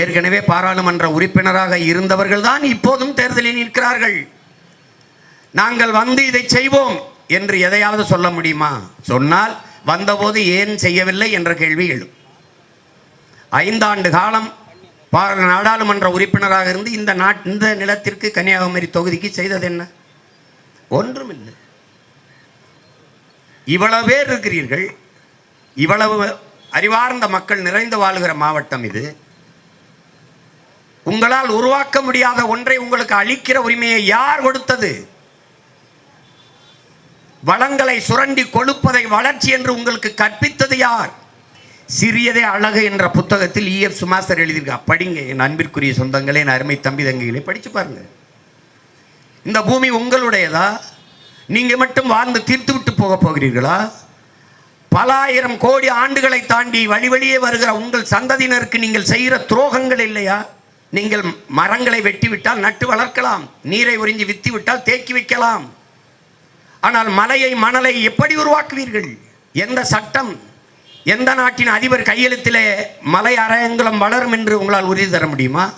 ஏற்கனவே பாராளுமன்ற உறுப்பினராக இருந்தவர்கள் தான் இப்போதும் தேர்தலில் நிற்கிறார்கள். நாங்கள் வந்து இதை செய்வோம் என்று எதையாவது சொல்ல முடியுமா? சொன்னால் வந்தபோது ஏன் செய்யவில்லை என்ற கேள்வி எழும். ஐந்தாண்டு காலம் நாடாளுமன்ற உறுப்பினராக இருந்து இந்த நாட் இந்த நிலத்திற்கு கன்னியாகுமரி தொகுதிக்கு செய்தது என்ன? ஒன்றுமில்லை. இவ்வளவு பேர் இருக்கிறீர்கள். இவ்வளவு அறிவார்ந்த மக்கள் நிறைந்து வாழுகிற மாவட்டம் இது. உங்களால் உருவாக்க முடியாத ஒன்றை உங்களுக்கு அளிக்கிற உரிமையை யார் கொடுத்தது? வளங்களை சுரண்டி கொழுப்பதை வளர்ச்சி என்று உங்களுக்கு கற்பித்தது யார்? சிறியதே அழகு என்ற புத்தகத்தில் இஎஃப் சுமாஸ்தர் எழுதியிருக்கா. படிங்க என் அன்பிற்குரிய சொந்தங்களே என் அருமை தம்பி தங்கிகளே படித்து பாருங்க. இந்த பூமி உங்களுடையதா? நீங்கள் மட்டும் வாழ்ந்து தீர்த்து விட்டு போக போகிறீர்களா? பல ஆயிரம் கோடி ஆண்டுகளை தாண்டி வழி வழியே வருகிற உங்கள் சந்ததியினருக்கு நீங்கள் செய்கிற துரோகங்கள் இல்லையா? நீங்கள் மரங்களை வெட்டிவிட்டால் நட்டு வளர்க்கலாம் நீரை உறிஞ்சி வித்தி விட்டால் தேக்கி வைக்கலாம். ஆனால் மலையை மணலை எப்படி உருவாக்குவீர்கள்? எந்த சட்டம் எந்த நாட்டின் அதிபர் கையெழுத்திலே மலை அரையங்குளம் வளரும் என்று உங்களால் உறுதி தர முடியுமா?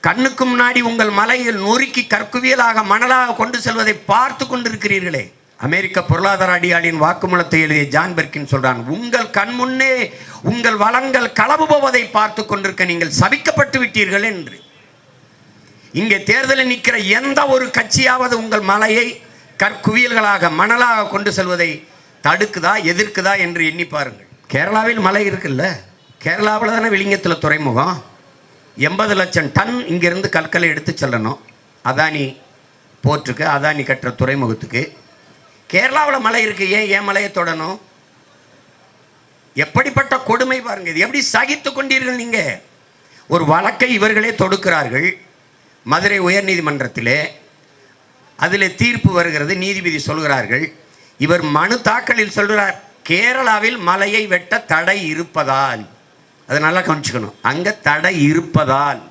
கண்ணுக்கு முன்னாடி உங்கள் மலையில் நொறுக்கி கற்குவியலாக மணலாக கொண்டு செல்வதை பார்த்து கொண்டிருக்கிறீர்களே. அமெரிக்க பொருளாதார அடியாளின் வாக்குமூலத்தை எழுதிய ஜான் பெர்கின் சொல்றான் உங்கள் கண் முன்னே உங்கள் வளங்கள் களவு போவதை பார்த்து கொண்டிருக்க நீங்கள் சபிக்கப்பட்டு விட்டீர்கள் என்று. இங்கே தேர்தலில் நிற்கிற எந்த ஒரு கட்சியாவது உங்கள் மலையை கற்குவியல்களாக மணலாக கொண்டு செல்வதை தடுக்குதா எதிர்க்குதா என்று எண்ணி பாருங்கள். கேரளாவில் மலை இருக்குல்ல கேரளாவில் தானே விளிங்கத்தில் துறைமுகம்? எண்பது லட்சம் டன் இங்கிருந்து கற்களை எடுத்து செல்லணும். அதானி போர்ட்டுக்கு அதானி கட்டுற துறைமுகத்துக்கு. கேரளாவில் மலை இருக்கு. ஏன் ஏன் மலையை தொடணும்? எப்படிப்பட்ட கொடுமை பாருங்க. இது எப்படி சகித்து கொண்டீர்கள் நீங்க? ஒரு வழக்கை இவர்களே தொடுக்கிறார்கள். மதுரை உயர்நீதிமன்றத்திலே அதில் தீர்ப்பு வருகிறது. நீதிபதி சொல்கிறார்கள் இவர் மனு தாக்கலில் சொல்கிறார் கேரளாவில் மலையை வெட்ட தடை இருப்பதால். அதை நல்லா கவனிச்சுக்கணும். அங்கே தடை இருப்பதால்.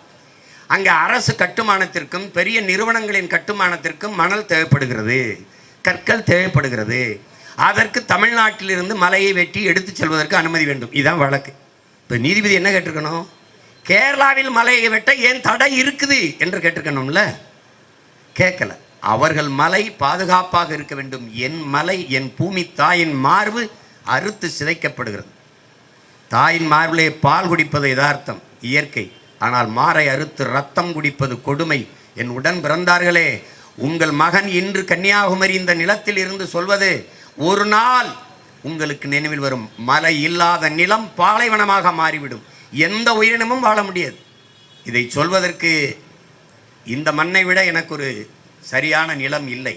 அங்கே அரசு கட்டுமானத்திற்கும் பெரிய நிறுவனங்களின் கட்டுமானத்திற்கும் மணல் தேவைப்படுகிறது. கற்கள் தேவைப்படுகிறது. அதற்கு தமிழ்நாட்டிலிருந்து மலையை வெட்டி எடுத்துச் செல்வதற்கு அனுமதி வேண்டும். இதுதான் வழக்கு. இப்போ நீதிபதி என்ன கேட்டிருக்கணும்? கேரளாவில் மலையை வெட்ட ஏன் தடை இருக்குது என்று கேட்டிருக்கணும்ல? கேட்கல. அவர்கள் மலை பாதுகாப்பாக இருக்க வேண்டும். என் மலை என் பூமி தாயின் மார்பு அறுத்து சிதைக்கப்படுகிறது. தாயின் மார்பிலே பால் குடிப்பது யதார்த்தம் இயற்கை. ஆனால் மாறை அறுத்து ரத்தம் குடிப்பது கொடுமை. என் உடன் பிறந்தார்களே உங்கள் மகன் இன்று கன்னியாகுமரி இந்த நிலத்தில் இருந்து சொல்வது ஒரு நாள் உங்களுக்கு நினைவில் வரும். மலை இல்லாத நிலம் பாலைவனமாக மாறிவிடும். எந்த உயிரினமும் வாழ முடியாது. இதை சொல்வதற்கு இந்த மண்ணை விட எனக்கு ஒரு சரியான நிலம் இல்லை.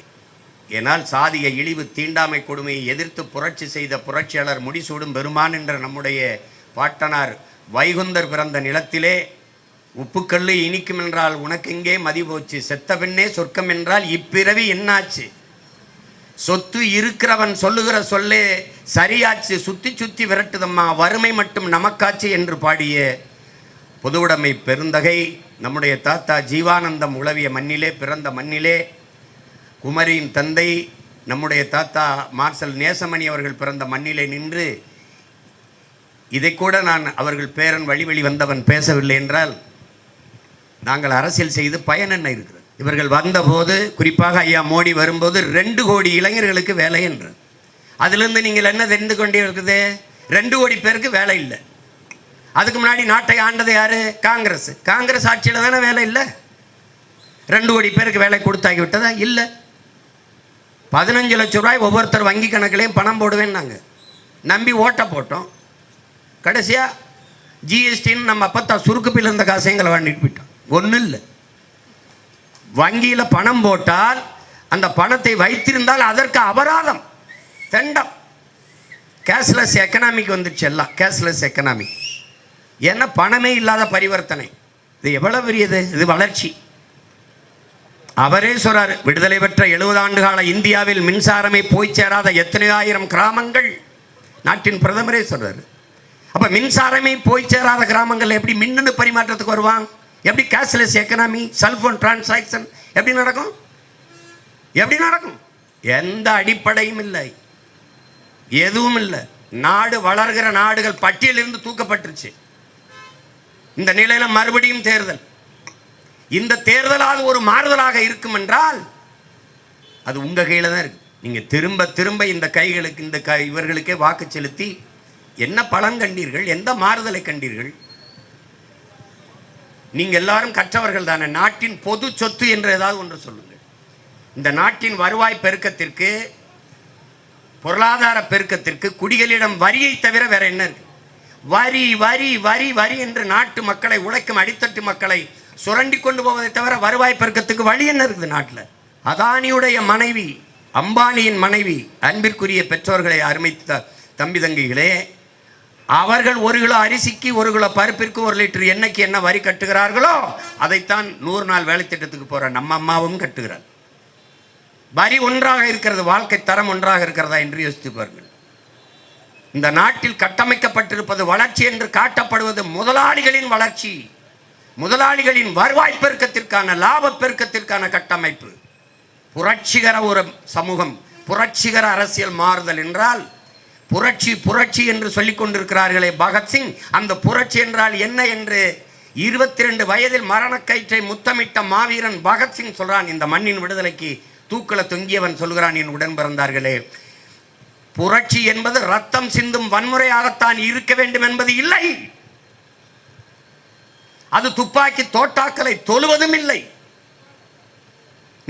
ஏனால் சாதிய இழிவு தீண்டாமை கொடுமையை எதிர்த்து புரட்சி செய்த புரட்சியாளர் முடிசூடும் பெருமான் என்ற நம்முடைய பாட்டனார் வைகுந்தர் பிறந்த நிலத்திலே உப்புக்கல்லு இனிக்கும் என்றால் உனக்கெங்கே மதி போச்சு? செத்த பெண்ணே சொர்க்கம் என்றால் இப்பிறவி என்னாச்சு? சொத்து இருக்கிறவன் சொல்லுகிற சொல்லே சரியாச்சு. சுத்தி சுத்தி விரட்டுதம்மா. வறுமை மட்டும் நமக்காச்சு என்று பாடிய பொதுவுடைமை பெருந்தகை நம்முடைய தாத்தா ஜீவானந்தம் உளவிய மண்ணிலே பிறந்த மண்ணிலே குமரியின் தந்தை நம்முடைய தாத்தா மார்சல் நேசமணி அவர்கள் பிறந்த மண்ணிலே நின்று இதை கூட நான் அவர்கள் பேரன் வழி வழி வந்தவன் பேசவில்லை என்றால் நாங்கள் அரசியல் செய்து பயன் என்ன இருக்கிறது? இவர்கள் வந்தபோது குறிப்பாக ஐயா மோடி வரும்போது ரெண்டு கோடி இளைஞர்களுக்கு வேலை என்று. அதிலிருந்து நீங்கள் என்ன தெரிந்து கொண்டே இருக்குது ரெண்டு கோடி பேருக்கு வேலை இல்லை. அதுக்கு முன்னாடி நாட்டை ஆண்டது யாரு? காங்கிரஸ். காங்கிரஸ் ஆட்சியில் தானே வேலை இல்லை. ரெண்டு கோடி பேருக்கு வேலை கொடுத்தாகி விட்டதா? இல்லை. பதினஞ்சு லட்ச ரூபாய் ஒவ்வொருத்தர் வங்கி கணக்குலேயும் பணம் போடுவேன்னாங்க நம்பி ஓட்டை போட்டோம். கடைசியாக ஜிஎஸ்டின்னு நம்ம அப்பத்தான் சுருக்குப்பில் இருந்த காசைங்களை வாங்கிட்டு போயிட்டோம். ஒன்றும் இல்லை வங்கியில் பணம் போட்டால் அந்த பணத்தை வைத்திருந்தால் அதற்கு அபராதம் தண்டம். கேஷ்லெஸ் எக்கனாமிக் வந்துடுச்சு எல்லாம். கேஷ்லெஸ் எக்கனாமிக் ஏன்னா பணமே இல்லாத பரிவர்த்தனை. இது எவ்வளவு பெரியது? இது வளர்ச்சி. அவரே சொல்றார் விடுதலை பெற்ற எழுபது ஆண்டு கால இந்தியாவில் மின்சாரமே போய் சேராத எத்தனை ஆயிரம் கிராமங்கள்? நாட்டின் பிரதமரே சொல்றாரு. அப்ப மின்சாரமே போய் சேராத கிராமங்கள் எப்படி மின்னணு பரிமாற்றத்துக்கு வருவாங்க? எப்படி கேஷ்லெஸ் எக்கனாமி செல்போன் டிரான்சாக்ஷன் எப்படி நடக்கும்? எப்படி நடக்கும்? எந்த அடிப்படையும் இல்லை. எதுவும் இல்லை. நாடு வளர்கிற நாடுகள் பட்டியலிருந்து தூக்கப்பட்டுருச்சு. இந்த நிலையில மறுபடியும் தேர்தல். இந்த தேர்தலாவது ஒரு மாறுதலாக இருக்கும் என்றால் அது உங்கள் கையில தான் இருக்கு. நீங்க திரும்ப திரும்ப இந்த கைகளுக்கு இந்த கை இவர்களுக்கே வாக்கு செலுத்தி என்ன பலன் கண்டீர்கள் எந்த மாறுதலை கண்டீர்கள்? நீங்க எல்லாரும் கற்றவர்கள் தானே. நாட்டின் பொது சொத்து என்று ஏதாவது ஒன்று சொல்லுங்கள் இந்த நாட்டின் வருவாய் பெருக்கத்திற்கு பொருளாதார பெருக்கத்திற்கு குடிகளிடம் வரியை தவிர வேற என்ன இருக்கு? வரி வரி வரி வரி என்று நாட்டு மக்களை உழைக்கும் அடித்தட்டு மக்களை சுரண்டி கொண்டு போவதை தவிர வருவாய் பெருக்கத்துக்கு வழி என்ன இருக்குது நாட்டில்? அதானியுடைய மனைவி அம்பானியின் மனைவி அன்பிற்குரிய பெற்றோர்களை அருமை த- தம்பி தங்கிகளே அவர்கள் ஒரு கிலோ அரிசிக்கு ஒரு கிலோ பருப்பிற்கு ஒரு லிட்டர் எண்ணெய்க்கு என்ன வரி கட்டுகிறார்களோ அதைத்தான் நூறு நாள் வேலை திட்டத்துக்கு போற நம்ம அம்மாவும் கட்டுகிறார். வரி ஒன்றாக இருக்கிறது வாழ்க்கை தரம் ஒன்றாக இருக்கிறதா என்று யோசித்து பாருங்கள். இந்த நாட்டில் கட்டமைக்கப்பட்டிருப்பது வளர்ச்சி என்று காட்டப்படுவது முதலாளிகளின் வளர்ச்சி முதலாளிகளின் வருவாய் பெருக்கத்திற்கான லாப பெருக்கத்திற்கான கட்டமைப்பு. புரட்சிகர ஒரு சமூகம் புரட்சிகர அரசியல் மாறுதல் என்றால் புரட்சி புரட்சி என்று சொல்லிக் கொண்டிருக்கிறார்களே பகத்சிங் அந்த புரட்சி என்றால் என்ன என்று இருபத்தி ரெண்டு வயதில் மரணக்கயிற்றை முத்தமிட்ட மாவீரன் பகத்சிங் சொல்றான். இந்த மண்ணின் விடுதலைக்கு தூக்கல தொங்கியவன் சொல்கிறான் என் உடன் பிறந்தார்களே புரட்சி என்பது ரத்தம் சிந்தும் வன்முறையாகத்தான் இருக்க வேண்டும் என்பது இல்லை. அது துப்பாக்கி தோட்டாக்களை தொழுவதும் இல்லை.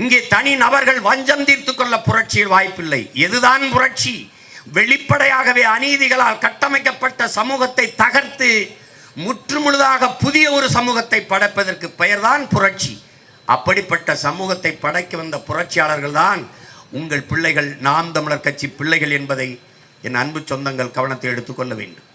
இங்கே தனி நபர்கள் வஞ்சம் தீர்த்து கொள்ள புரட்சியில் வாய்ப்பில்லை. எதுதான் புரட்சி? வெளிப்படையாகவே அநீதிகளால் கட்டமைக்கப்பட்ட சமூகத்தை தகர்த்து முற்றுமுழுதாக புதிய ஒரு சமூகத்தை படைப்பதற்கு பெயர்தான் புரட்சி. அப்படிப்பட்ட சமூகத்தை படைக்க வந்த புரட்சியாளர்கள் தான் உங்கள் பிள்ளைகள் நாம் தமிழர் கட்சி பிள்ளைகள் என்பதை என் அன்பு சொந்தங்கள் கவனத்தை எடுத்துக்கொள்ள வேண்டும்.